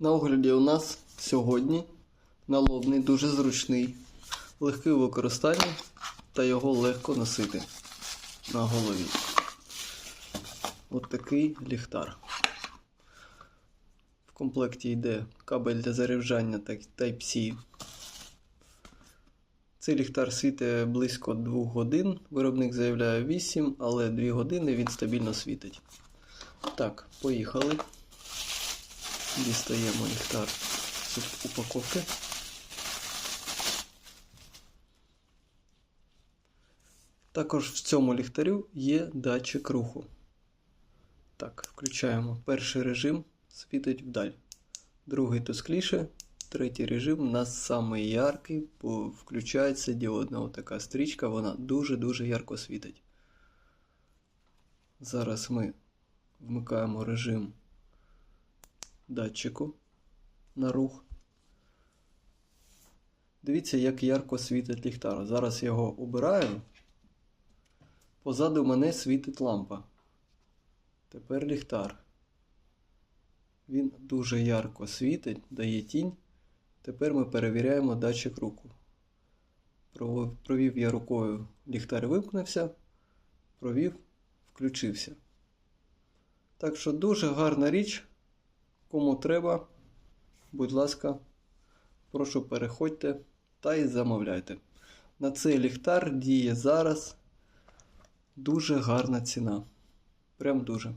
На огляді у нас сьогодні налобний дуже зручний, легкий у використанні та його легко носити на голові. От такий ліхтар. В комплекті йде кабель для заряджання Type-C. Цей ліхтар світить близько 2 годин. Виробник заявляє 8, але 2 години він стабільно світить. Так, поїхали. Дістаємо ліхтар з упаковки. Також в цьому ліхтарю є датчик руху. Так, включаємо перший режим, світить вдаль. Другий тускліше. Третій режим у нас самий яркий, бо включається діодна отака стрічка, вона дуже-дуже ярко світить. Зараз ми вмикаємо режим датчику на рух. Дивіться, як ярко світить ліхтар. Зараз його обираю. Позаду мене світить лампа. Тепер ліхтар. Він дуже ярко світить, дає тінь. Тепер ми перевіряємо датчик руку. Провів я рукою, ліхтар вимкнувся, провів, включився. Так що дуже гарна річ. Кому треба, будь ласка, прошу переходьте та й замовляйте. На цей ліхтар діє зараз дуже гарна ціна. Прям дуже.